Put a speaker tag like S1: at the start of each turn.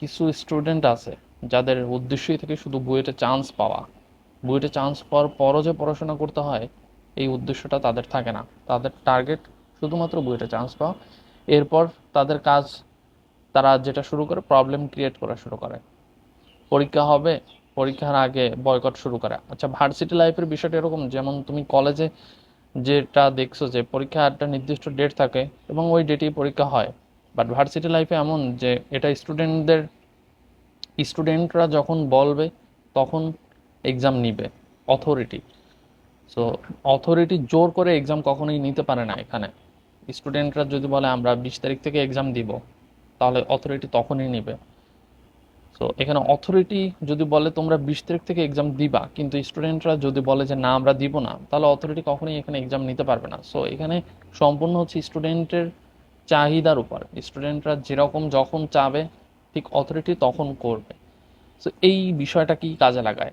S1: কিছু স্টুডেন্ট আছে, যাদের উদ্দেশ্যই থেকে শুধু বুয়েটে চান্স পাওয়া। বুয়েটে চান্স পাওয়ার পরও যে পড়াশোনা করতে হয়, এই উদ্দেশ্যটা তাদের থাকে না। তাদের টার্গেট শুধুমাত্র বুয়েটে চান্স পাওয়া। এরপর তাদের কাজ, তারা যেটা শুরু করে প্রবলেম ক্রিয়েট করা শুরু করে। পরীক্ষা হবে, পরীক্ষার আগে বয়কট শুরু করে। আচ্ছা ভার্সিটি লাইফের বিষয়টা এরকম, যেমন তুমি কলেজে যেটা দেখছ যে পরীক্ষা একটা নির্দিষ্ট ডেট থাকে এবং ওই ডেটেই পরীক্ষা হয়। বাট ভার্সিটি লাইফে এমন যে, এটা স্টুডেন্টদের স্টুডেন্টরা যখন বলবে, তখন এক্সাম নিবে অথরিটি সো অথরিটি জোর করে এক্সাম কখনোই নিতে পারে না এখানে। স্টুডেন্টরা যদি বলে, আমরা বিশ তারিখ থেকে এক্সাম দিব, তাহলে অথরিটি তখনই নিবে। সো এখানে অথরিটি যদি বলে, তোমরা বিশ তারিখ থেকে এক্সাম দিবা, কিন্তু স্টুডেন্টরা যদি বলে যে, না, আমরা দিব না, তাহলে অথরিটি কখনোই এখানে এক্সাম নিতে পারবে না। সো এখানে সম্পূর্ণ হচ্ছে স্টুডেন্টের চাহিদার উপর। স্টুডেন্টরা যেরকম যখন চাবে, ঠিক অথরিটি তখন করবে। সো এই বিষয়টা কি কাজে লাগায়?